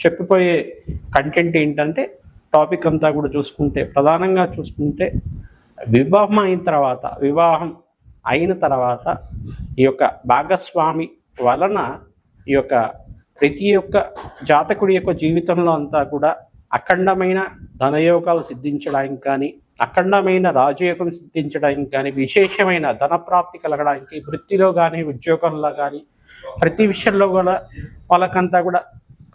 చెప్పిపోయే content ఏంటంటే topic అంతా కూడా చూసుకుంటే ప్రధానంగా చూసుకుంటే వివాహం అయిన తర్వాత వివాహం అయిన తర్వాత ఈ యొక్క భాగస్వామి వలన ఈ యొక్క ప్రతి ఒక్క జాతకుడి యొక్క జీవితంలో అంతా కూడా అఖండమైన ధనయోగాలు సిద్ధించడానికి కానీ అఖండమైన రాజయోగం సిద్ధించడానికి కానీ విశేషమైన ధన ప్రాప్తి కలగడానికి వృత్తిలో కానీ ఉద్యోగంలో కానీ ప్రతి విషయంలో కూడా వాళ్ళకంతా కూడా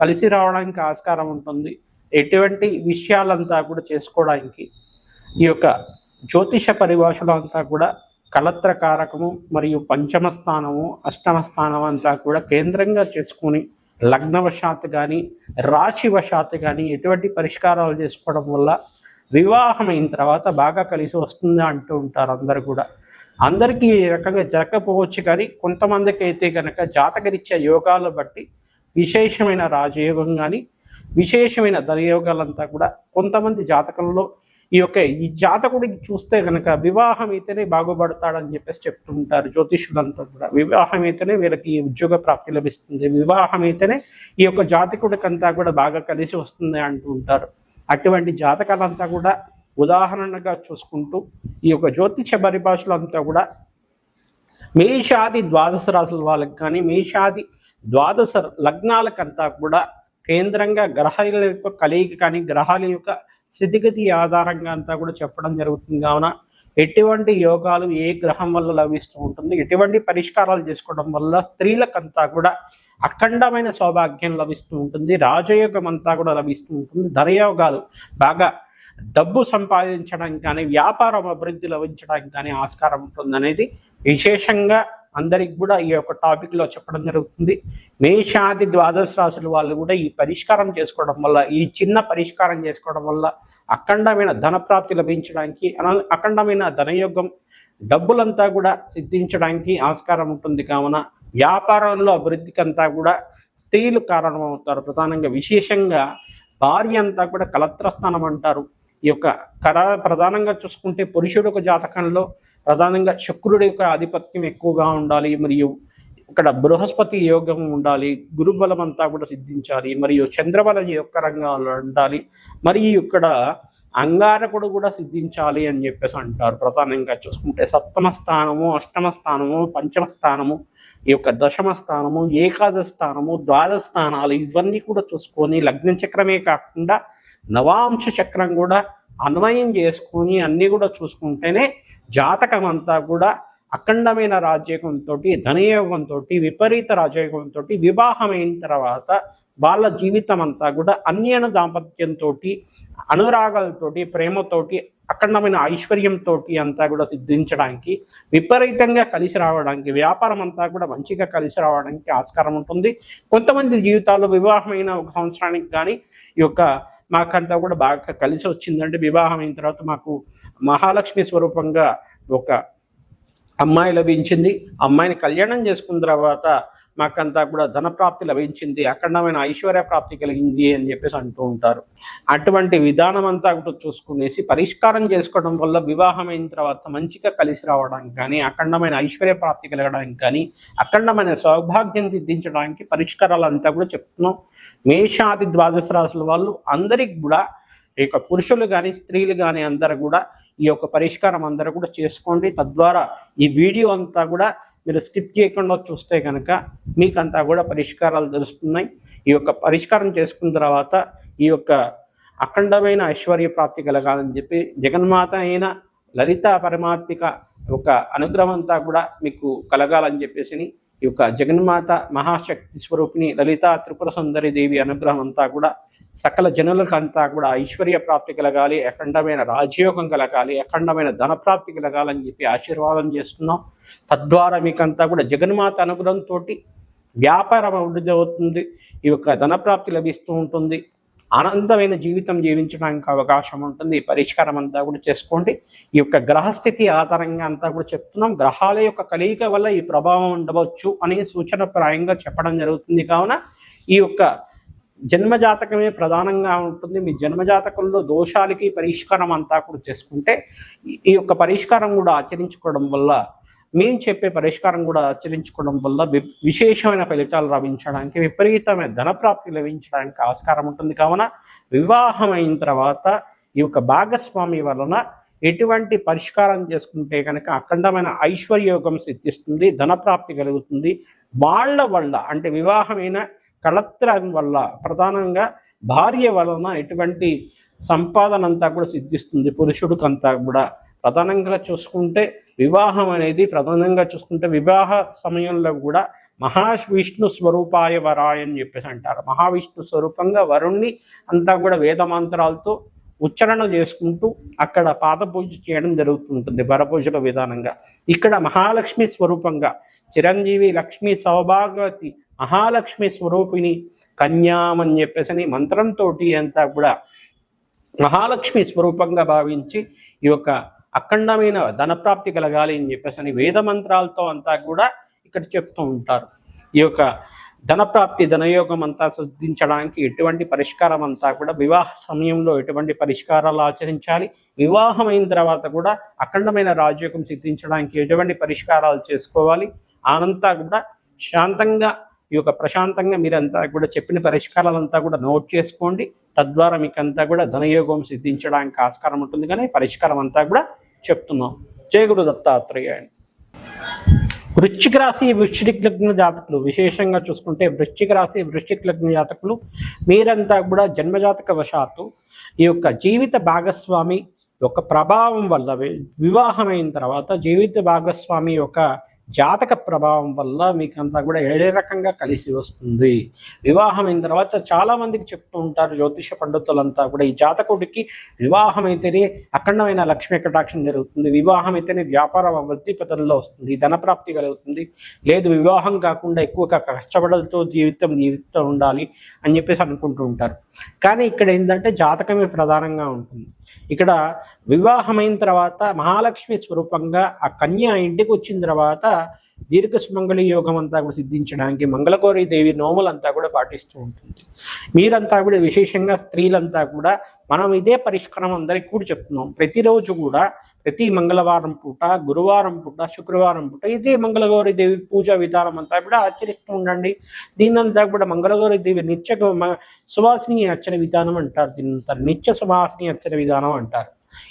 కలిసి రావడానికి ఆస్కారం ఉంటుంది. ఎటువంటి విషయాలంతా కూడా చేసుకోవడానికి ఈ యొక్క జ్యోతిష పరిభాషలో అంతా కూడా కలత్ర కారకము మరియు పంచమ స్థానము అష్టమ స్థానం అంతా కూడా కేంద్రంగా చేసుకుని లగ్నవశాత్తు కానీ రాశివశాత్తు కానీ ఎటువంటి పరిష్కారాలు చేసుకోవడం వల్ల వివాహం అయిన తర్వాత బాగా కలిసి వస్తుంది అంటూ ఉంటారు అందరు కూడా. అందరికీ ఈ రకంగా జరగకపోవచ్చు కానీ కొంతమందికి అయితే కనుక జాతకరీత్యా యోగాలు బట్టి విశేషమైన రాజయోగం కానీ విశేషమైన ధనయోగాలంతా కూడా కొంతమంది జాతకంలో ఈ యొక్క ఈ జాతకుడికి చూస్తే కనుక వివాహం అయితేనే బాగుపడతాడని చెప్పేసి చెప్తుంటారు జ్యోతిషులంతా కూడా. వివాహం అయితేనే వీళ్ళకి ఉద్యోగ ప్రాప్తి లభిస్తుంది. వివాహం అయితేనే ఈ యొక్క జాతకుడికంతా కూడా బాగా కలిసి వస్తుంది అంటూ ఉంటారు. అటువంటి జాతకాలంతా కూడా ఉదాహరణగా చూసుకుంటూ ఈ యొక్క జ్యోతిష పరిభాషలంతా కూడా మేషాది ద్వాదశ రాశుల వాళ్ళకి కానీ మేషాది ద్వాదశ లగ్నాలకంతా కూడా కేంద్రంగా గ్రహాల యొక్క కలిగి కానీ గ్రహాల యొక్క స్థితిగతి ఆధారంగా అంతా కూడా చెప్పడం జరుగుతుంది. కావున ఎటువంటి యోగాలు ఏ గ్రహం వల్ల లభిస్తూ ఉంటుంది ఎటువంటి పరిష్కారాలు చేసుకోవడం వల్ల స్త్రీలకంతా కూడా అఖండమైన సౌభాగ్యం లభిస్తూ ఉంటుంది రాజయోగం అంతా కూడా లభిస్తూ ఉంటుంది. ధనయోగాలు బాగా డబ్బు సంపాదించడానికి కానీ వ్యాపారం అభివృద్ధి లభించడానికి కానీ ఆస్కారం ఉంటుంది అనేది విశేషంగా అందరికి కూడా ఈ యొక్క టాపిక్లో చెప్పడం జరుగుతుంది. మేషాది ద్వాదశ రాశుల వాళ్ళు కూడా ఈ పరిష్కారం చేసుకోవడం వల్ల ఈ చిన్న పరిష్కారం చేసుకోవడం వల్ల అఖండమైన ధన ప్రాప్తి లభించడానికి అన- అఖండమైన ధనయోగం డబ్బులంతా కూడా సిద్ధించడానికి ఆస్కారం ఉంటుంది. కావున వ్యాపారంలో అభివృద్ధికి అంతా కూడా స్త్రీలు కారణమవుతారు. ప్రధానంగా విశేషంగా భార్య అంతా కూడా కలత్రస్థానం అంటారు. ఈ యొక్క కర ప్రధానంగా చూసుకుంటే పురుషుడు ఒక జాతకంలో ప్రధానంగా శుక్రుడి యొక్క ఆధిపత్యం ఎక్కువగా ఉండాలి మరియు ఇక్కడ బృహస్పతి యోగం ఉండాలి గురుబలం అంతా కూడా సిద్ధించాలి మరియు చంద్రబలం యొక్క రంగాలు ఉండాలి మరియు ఇక్కడ అంగారకుడు కూడా సిద్ధించాలి అని చెప్పేసి అంటారు. ప్రధానంగా చూసుకుంటే సప్తమ స్థానము అష్టమ స్థానము పంచమ స్థానము ఈ యొక్క దశమ స్థానము ఏకాదశ స్థానము ద్వాదశ స్థానాలు ఇవన్నీ కూడా చూసుకొని లగ్న చక్రమే కాకుండా నవాంశ చక్రం కూడా అన్వయం చేసుకొని అన్నీ కూడా చూసుకుంటేనే జాతకం అంతా కూడా అఖండమైన రాజయోగంతో ధనయోగంతో విపరీత రాజయోగంతో వివాహమైన తర్వాత వాళ్ళ జీవితం అంతా కూడా అన్యన దాంపత్యంతో అనురాగాలతోటి ప్రేమతోటి అఖండమైన ఐశ్వర్యంతో అంతా కూడా సిద్ధించడానికి విపరీతంగా కలిసి రావడానికి వ్యాపారం అంతా కూడా మంచిగా కలిసి రావడానికి ఆస్కారం ఉంటుంది. కొంతమంది జీవితాల్లో వివాహమైన ఒక సంవత్సరానికి కానీ ఈ యొక్క మాకంతా కూడా బాగా కలిసి వచ్చిందంటే వివాహం అయిన తర్వాత మాకు మహాలక్ష్మి స్వరూపంగా ఒక అమ్మాయి లభించింది. అమ్మాయిని కళ్యాణం చేసుకున్న తర్వాత మాకంతా కూడా ధనప్రాప్తి లభించింది. అఖండమైన ఐశ్వర్య ప్రాప్తి కలిగింది అని చెప్పేసి అంటూ ఉంటారు. అటువంటి విధానం అంతా కూడా చూసుకునేసి పరిష్కారం చేసుకోవడం వల్ల వివాహం అయిన తర్వాత మంచిగా కలిసి రావడానికి కానీ అఖండమైన ఐశ్వర్య ప్రాప్తి కలగడానికి కానీ అఖండమైన సౌభాగ్యం దిద్దించడానికి పరిష్కారాలు అంతా కూడా చెప్తున్నాం. మేషాది ద్వాదశ రాశుల వాళ్ళు అందరికి కూడా ఈ యొక్క పురుషులు కానీ స్త్రీలు కానీ అందరూ కూడా ఈ యొక్క పరిష్కారం అందరూ కూడా చేసుకోండి. తద్వారా ఈ వీడియో అంతా కూడా మీరు స్కిప్ చేయకుండా చూస్తే కనుక మీకంతా కూడా పరిష్కారాలు తెలుస్తున్నాయి. ఈ యొక్క పరిష్కారం చేసుకున్న తర్వాత ఈ యొక్క అఖండమైన ఐశ్వర్య ప్రాప్తి కలగాలని చెప్పి జగన్మాత అయిన లలిత పరమాత్మిక ఒక అనుగ్రహం అంతా కూడా మీకు కలగాలని చెప్పేసి ఈ యొక్క జగన్మాత మహాశక్తి స్వరూపిణి లలిత త్రిపుర సుందరి దేవి అనుగ్రహం అంతా కూడా సకల జనులకంతా కూడా ఐశ్వర్య ప్రాప్తి కలగాలి అఖండమైన రాజయోగం కలగాలి అఖండమైన ధనప్రాప్తి కలగాలని చెప్పి ఆశీర్వాదం చేస్తున్నాం. తద్వారా మీకంతా కూడా జగన్మాత అనుగ్రహంతో వ్యాపారం అభివృద్ధి అవుతుంది ఈ యొక్క ధన ప్రాప్తి లభిస్తూ ఉంటుంది. ఆనందమైన జీవితం జీవించడానికి అవకాశం ఉంటుంది. ఈ పరిష్కారం అంతా కూడా చేసుకోండి. ఈ యొక్క గ్రహస్థితి ఆధారంగా అంతా కూడా చెప్తున్నాం. గ్రహాల యొక్క కలయిక వల్ల ఈ ప్రభావం ఉండవచ్చు అనే సూచన ప్రాయంగా చెప్పడం జరుగుతుంది. కావున ఈ యొక్క జన్మజాతకమే ప్రధానంగా ఉంటుంది. మీ జన్మజాతకంలో దోషాలకి పరిష్కారం అంతా కూడా చేసుకుంటే ఈ యొక్క పరిష్కారం కూడా ఆచరించుకోవడం వల్ల మేము చెప్పే పరిష్కారం కూడా ఆచరించుకోవడం వల్ల వి- విశేషమైన ఫలితాలు లభించడానికి విపరీతమైన ధనప్రాప్తి లభించడానికి ఆస్కారం ఉంటుంది. కావున వివాహం అయిన తర్వాత ఈ యొక్క భాగస్వామి వలన ఎటువంటి పరిష్కారం చేసుకుంటే కనుక అఖండమైన ఐశ్వర్యోగం సిద్ధిస్తుంది ధనప్రాప్తి కలుగుతుంది. వాళ్ళ వల్ల అంటే వివాహమైన కళత్రం వల్ల ప్రధానంగా భార్య వలన ఎటువంటి సంపాదన అంతా కూడా సిద్ధిస్తుంది. పురుషుడికంతా కూడా ప్రధానంగా చూసుకుంటే వివాహం అనేది ప్రధానంగా చూసుకుంటే వివాహ సమయంలో కూడా మహావిష్ణు స్వరూపాయ వరాయ అని చెప్పేసి అంటారు. మహావిష్ణు స్వరూపంగా వరుణ్ణి అంతా కూడా వేద మంత్రాలతో ఉచ్చారణ చేసుకుంటూ అక్కడ పాదపూజ చేయడం జరుగుతుంటుంది వరపూజల విధానంగా. ఇక్కడ మహాలక్ష్మి స్వరూపంగా చిరంజీవి లక్ష్మి సౌభాగవతి మహాలక్ష్మి స్వరూపిణి కన్యామని చెప్పేసి అని మంత్రంతో అంతా కూడా మహాలక్ష్మి స్వరూపంగా భావించి ఈ యొక్క అఖండమైన ధనప్రాప్తి కలగాలి అని చెప్పేసి అని వేద మంత్రాలతో అంతా కూడా ఇక్కడ చెప్తూ ఉంటారు. ఈ యొక్క ధనప్రాప్తి ధనయోగం అంతా సిద్ధించడానికి ఎటువంటి పరిష్కారం అంతా కూడా వివాహ సమయంలో ఎటువంటి పరిష్కారాలు ఆచరించాలి వివాహం అయిన తర్వాత కూడా అఖండమైన రాజయోగం సిద్ధించడానికి ఎటువంటి పరిష్కారాలు చేసుకోవాలి అనంతా కూడా శాంతంగా ఈ యొక్క ప్రశాంతంగా మీరంతా కూడా చెప్పిన పరిష్కారాలంతా కూడా నోట్ చేసుకోండి. తద్వారా మీకంతా కూడా ధనయోగం సిద్ధించడానికి ఆస్కారం ఉంటుంది. కానీ పరిష్కారం అంతా కూడా చెప్తున్నాం. జయగురు దత్తాత్రేయ వృశ్చిక రాశి వృశ్చిక లగ్న జాతకులు విశేషంగా చూసుకుంటే వృశ్చిక రాశి వృశ్చిక లగ్న జాతకులు మీరంతా కూడా జన్మజాతక వశాత్తు ఈ యొక్క జీవిత భాగస్వామి యొక్క ప్రభావం వల్ల వివాహమైన తర్వాత జీవిత భాగస్వామి యొక్క జాతక ప్రభావం వల్ల మీకు అంతా కూడా ఏడే రకంగా కలిసి వస్తుంది. వివాహం అయిన తర్వాత చాలా మందికి చెప్తూ ఉంటారు జ్యోతిష పండితులంతా కూడా ఈ జాతకుడికి వివాహం అయితేనే అఖండమైన లక్ష్మీ కటాక్షం జరుగుతుంది. వివాహం అయితేనే వ్యాపార వృద్ధి పథంలో వస్తుంది. ధనప్రాప్తి కలుగుతుంది. లేదు వివాహం కాకుండా ఎక్కువగా కష్టపడలతో జీవితం జీవిస్తూ ఉండాలి అని చెప్పేసి అనుకుంటూ ఉంటారు. కానీ ఇక్కడ ఏంటంటే జాతకమే ప్రధానంగా ఉంటుంది. ఇక్కడ వివాహమైన తర్వాత మహాలక్ష్మి స్వరూపంగా ఆ కన్య ఇంటికి వచ్చిన తర్వాత దీర్ఘ సుమంగళి యోగం అంతా కూడా సిద్ధించడానికి మంగళగౌరి దేవి నోములంతా కూడా పాటిస్తూ ఉంటుంది. మీరంతా కూడా విశేషంగా స్త్రీలంతా కూడా మనం ఇదే పరిష్కారం అందరికీ కూడా చెప్తున్నాం. ప్రతిరోజు కూడా ప్రతి మంగళవారం పూట గురువారం పూట శుక్రవారం పూట ఇదే మంగళగౌరి దేవి పూజా విధానం అంతా కూడా ఆచరిస్తూ ఉండండి. దీనంతా కూడా మంగళగౌరి దేవి నిత్య మ- సువాసిని అర్చన విధానం అంటారు. దీనంతా నిత్య సువాసిని అర్చన విధానం అంటారు.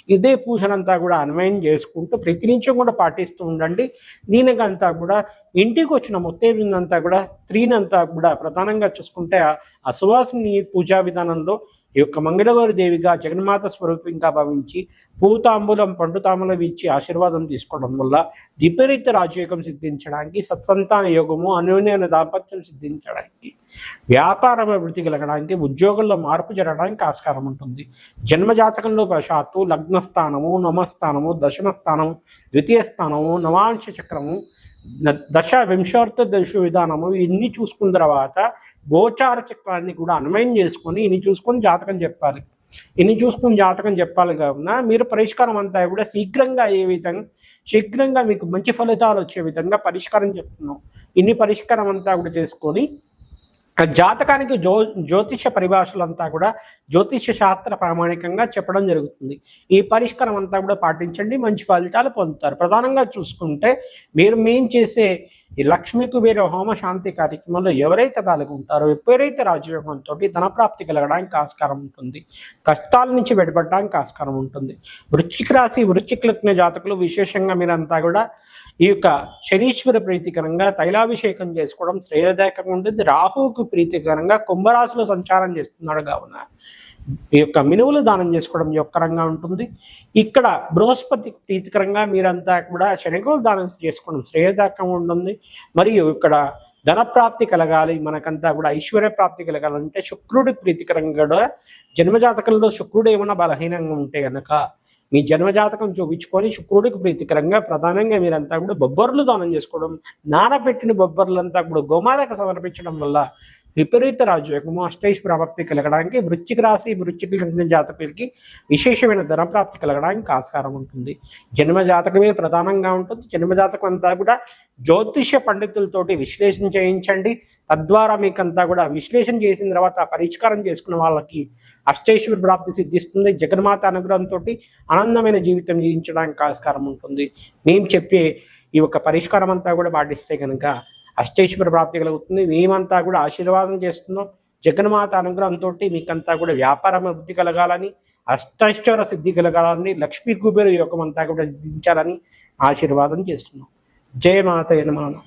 ఇదే పూజనంతా కూడా అన్వయం చేసుకుంటూ ప్రతి కూడా పాటిస్తూ ఉండండి. దీనికంతా కూడా ఇంటికి వచ్చిన మొత్తం అంతా కూడా స్త్రీనంతా కూడా ప్రధానంగా చూసుకుంటే ఆ- ఆ సువాసిని పూజా విధానంలో ఈ యొక్క మంగళవారి దేవిగా జగన్మాత స్వరూపంగా భావించి పూతాంబులం పండుతాంబులం ఇచ్చి ఆశీర్వాదం తీసుకోవడం వల్ల విపరీత రాజయోగం సిద్ధించడానికి సత్సంతాన యోగము అన్యోన్యమైన దాంపత్యం సిద్ధించడానికి వ్యాపార అభివృద్ధి కలగడానికి ఉద్యోగంలో మార్పు జరగడానికి ఆస్కారం ఉంటుంది. జన్మజాతకంలో ప్రశాత్తు లగ్నస్థానము నమస్థానము దశమస్థానము ద్వితీయ స్థానము నవాంశ చక్రము దశ వింశార్థ దశ విధానము ఇన్ని చూసుకున్న తర్వాత గోచార చక్రాన్ని కూడా అన్వయం చేసుకొని ఇన్ని చూసుకొని జాతకం చెప్పాలి. ఇన్ని చూసుకుని జాతకం చెప్పాలి కావున మీరు పరిష్కారం అంతా కూడా శీఘ్రంగా ఏ విధంగా శీఘ్రంగా మీకు మంచి ఫలితాలు వచ్చే విధంగా పరిష్కారం చెప్తున్నాం. ఇన్ని పరిష్కారం అంతా కూడా చేసుకొని జాతకానికి జ్యో జ్యోతిష పరిభాషలంతా కూడా జ్యోతిష శాస్త్ర ప్రామాణికంగా చెప్పడం జరుగుతుంది. ఈ పరిష్కారం అంతా కూడా పాటించండి మంచి ఫలితాలు పొందుతారు. ప్రధానంగా చూసుకుంటే మీరు మేం చేసే ఈ లక్ష్మీ కుబేర హోమ శాంతి కార్యక్రమంలో ఎవరైతే పాల్గొంటారో ఎవరైతే రాజయోగంతో ధనప్రాప్తి కలగడానికి ఆస్కారం ఉంటుంది కష్టాల నుంచి బయటపడడానికి ఆస్కారం ఉంటుంది. వృశ్చిక రాశి వృశ్చిక లగ్న జాతకులు విశేషంగా మీరంతా కూడా ఈ యొక్క శనీశ్వర ప్రీతికరంగా తైలాభిషేకం చేసుకోవడం శ్రేయదాయకంగా ఉంటుంది. రాహువుకు ప్రీతికరంగా కుంభరాశిలో సంచారం చేస్తున్నాడు కావున. ఈ యొక్క మినువులు దానం చేసుకోవడం యొక్కరంగా ఉంటుంది. ఇక్కడ బృహస్పతి ప్రీతికరంగా మీరంతా కూడా శనగలు దానం చేసుకోవడం శ్రేయదాయకంగా ఉంటుంది. మరియు ఇక్కడ ధనప్రాప్తి కలగాలి. మనకంతా కూడా ఐశ్వర్య ప్రాప్తి కలగాలంటే శుక్రుడి ప్రీతికరంగా కూడా జన్మజాతకంలో శుక్రుడు ఏమైనా బలహీనంగా ఉంటే గనక మీ జన్మజాతకం చూపించుకొని శుక్రుడికి ప్రీతికరంగా ప్రధానంగా మీరంతా కూడా బొబ్బర్లు దానం చేసుకోవడం నానబెట్టిన బొబ్బర్లంతా కూడా గోమాతకు సమర్పించడం వల్ల విపరీత రాజయోగము అష్టైష్ ప్రాప్తి కలగడానికి వృచ్చిక రాశి వృచ్చిక లగ్న జాతకులకి విశేషమైన ధన ప్రాప్తి కలగడానికి ఆస్కారం ఉంటుంది. జన్మ జాతకమే ప్రధానంగా ఉంటుంది. జన్మ జాతకం అంతా కూడా జ్యోతిష పండితులతోటి విశ్లేషణ చేయించండి. తద్వారా మీకంతా కూడా విశ్లేషణ చేసిన తర్వాత పరిష్కారం చేసుకున్న వాళ్ళకి అష్టైశ్వరి ప్రాప్తి సిద్ధిస్తుంది. జగన్మాత అనుగ్రహంతో ఆనందమైన జీవితం జీవించడానికి ఆస్కారం ఉంటుంది. నేను చెప్పే ఈ యొక్క పరిష్కారం అంతా కూడా పాటిస్తే కనుక అష్టైశ్వర ప్రాప్తి కలుగుతుంది. మేమంతా కూడా ఆశీర్వాదం చేస్తున్నాం. జగన్మాత అనుగ్రహంతో మీకంతా కూడా వ్యాపారం అభివృద్ధి కలగాలని అష్టైశ్వర సిద్ధి కలగాలని లక్ష్మీ కుబేరు యోగం అంతా కూడా సిద్ధించాలని ఆశీర్వాదం చేస్తున్నాం. జయమాత యనమానం